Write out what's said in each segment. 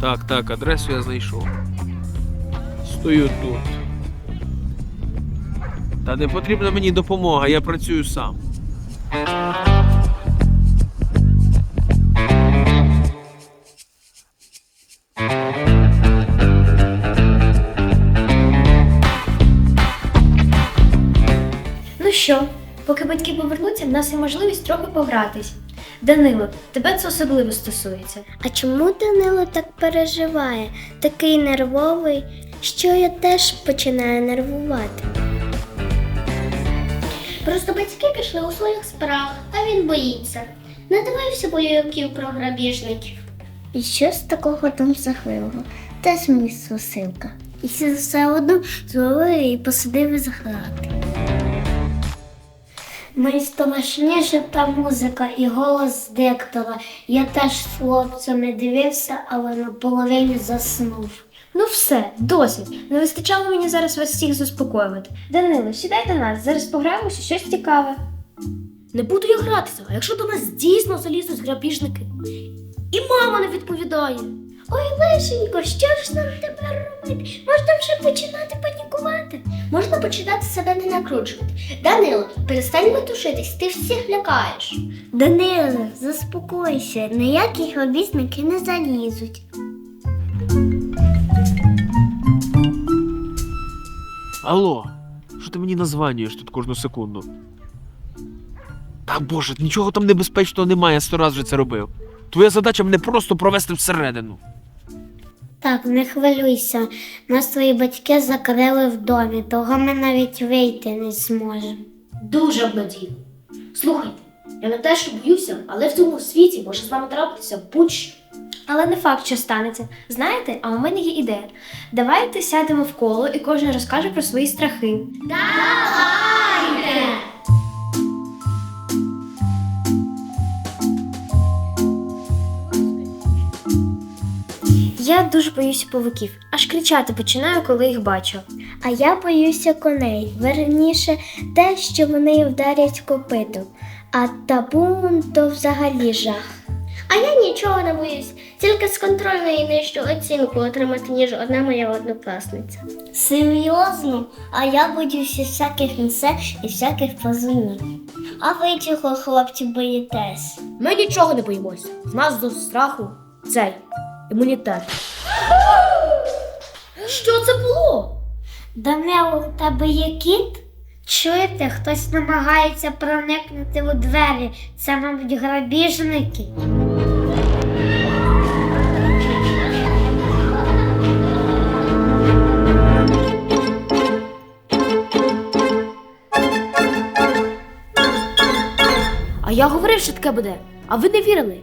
Так, так, адресу я знайшов. Стою тут. Та не потрібна мені допомога, я працюю сам. Ну що, поки батьки повернуться, в нас є можливість трохи погратись. Данило, тебе це особливо стосується. А чому Данило так переживає? Такий нервовий, що я теж починаю нервувати. Просто батьки пішли у своїх справах, а він боїться. Не дивився бойовиків про грабіжників. І що з такого там жахливого? Теж мій сусилка. І все одно зловив і посадив із грати. Найстрашніше та музика і голос диктора. Я теж з хлопцями дивився, але на половині заснув. Ну все, досить. Не вистачало мені зараз вас всіх заспокоювати. Данило, сідай до нас, зараз пограємося щось цікаве. Не буду я гратися, а якщо до нас дійсно залізуть грабіжники. І мама не відповідає. Ой, Лешенько, що ж нам тепер робити? Можна вже починати панікувати. Можна починати себе не накручувати. Данило, перестань метушитись, ти всіх лякаєш. Даниле, заспокойся, ніякі грабіжники не залізуть. Алло, що ти мені названюєш тут кожну секунду? Та боже, нічого там небезпечного немає, я сто раз вже це робив. Твоя задача мене просто провести всередину. Так, не хвилюйся. Нас твої батьки закрили в домі, того ми навіть вийти не зможемо. Дуже обнадійно. Слухайте, я не те, що боюся, але в цьому світі може з вами трапитися будь-що. Але не факт, що станеться. Знаєте, а у мене є ідея. Давайте сядемо в коло і кожен розкаже про свої страхи. Я дуже боюся павуків, аж кричати починаю, коли їх бачу. А я боюся коней. Верніше те, що вони вдарять копитом. А табун то взагалі жах. А я нічого не боюсь, тільки з контрольної нижчу оцінку отримати, ніж одна моя однокласниця. Серйозно? А я боюся всяких інсек і всяких пазунів. А ви чого, хлопці, боїтесь? Ми нічого не боїмося. В нас до страху цей імунітет. Що це було? Данило, у тебе є кіт? Чуєте, хтось намагається проникнути у двері. Це, мабуть, грабіжники. А я говорив, що таке буде. А ви не вірили.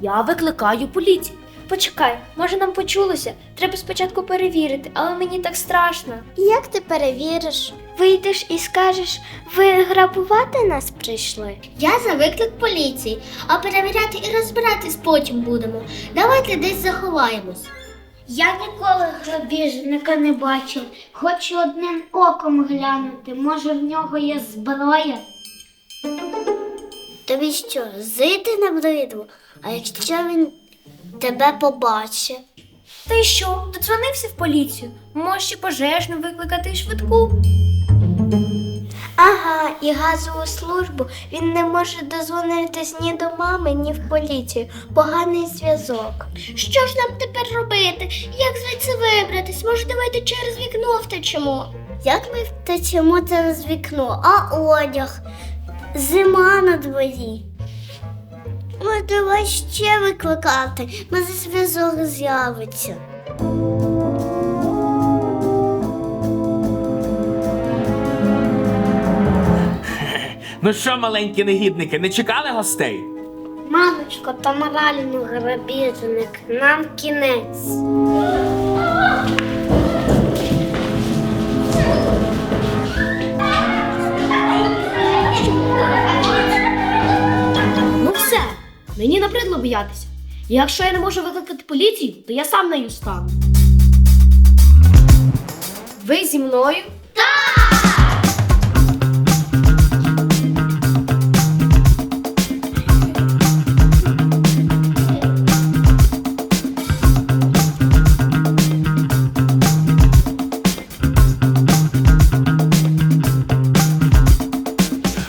Я викликаю поліцію. Почекай, може нам почулося? Треба спочатку перевірити, але мені так страшно. Як ти перевіриш? Вийдеш і скажеш, ви грабувати нас прийшли? Я за виклик поліції, а перевіряти і розбиратись потім будемо. Давайте десь заховаємось. Я ніколи грабіжника не бачив. Хочу одним оком глянути. Може, в нього є зброя. Тобі що, зити набридло? А якщо він тебе побачить? Та й що? Додзвонився в поліцію. Може ще пожежну викликати і швидку. Ага, і газову службу він не може дозвонитись ні до мами, ні в поліцію. Поганий зв'язок. Що ж нам тепер робити? Як звідси вибратись? Може, давайте через вікно втечемо? Як ми втечемо через вікно, а одяг? Зима на дворі. Ой, давай ще викликати, може зв'язок з'явиться. Ну що, маленькі негідники, не чекали гостей? Мамочко, та моральний грабіжник, нам кінець. набридло боятися. Якщо я не можу викликати поліцію, то я сам нею стану. Ви зі мною?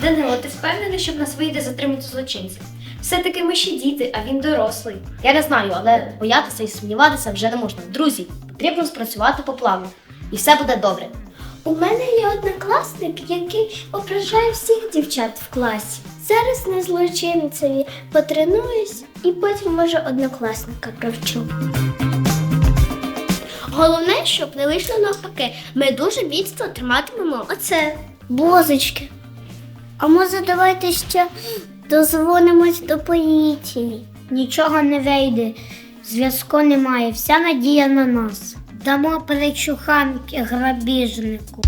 Данило, ти впевнений, що в нас вийде затримати злочинця? Все-таки ми ще діти, а він дорослий. Я не знаю, але боятися і сумніватися вже не можна. Друзі, потрібно спрацювати по плану. І все буде добре. У мене є однокласник, який ображає всіх дівчат в класі. Зараз на злочинцеві потренуюсь і потім може однокласника провчу. Головне, щоб не вийшло навпаки. Ми дуже міцно триматимемо оце. Бозочки. А може давайте ще дозвонимось до поліції. Нічого не вийде, зв'язку немає, вся надія на нас. Дамо перечуханки грабіжнику.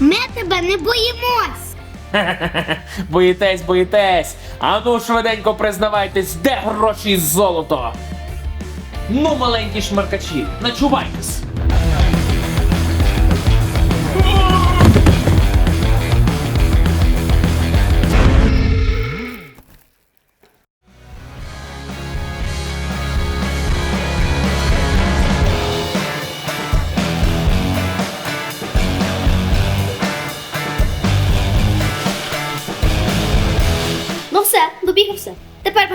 Ми тебе не боїмось. Боїтесь, боїтесь. А ну швиденько признавайтесь, де гроші і золото. Ну, маленькі шмаркачі, начувайтесь.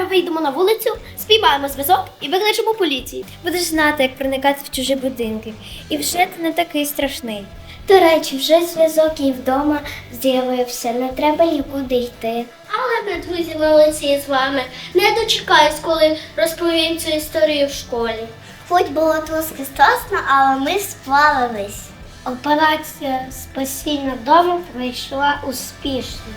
Вийдемо на вулицю, спіймаємо зв'язок і викличемо поліцію. Будеш знати, як проникати в чужі будинки. І вже ти не такий страшний. До речі, вже зв'язок і вдома з'явився, не треба нікуди йти. Але ми, друзі, молодці з вами. Не дочекаюсь, коли розповім цю історію в школі. Хоч було трошки страшно, але ми справились. Операція спасіння дому пройшла успішно.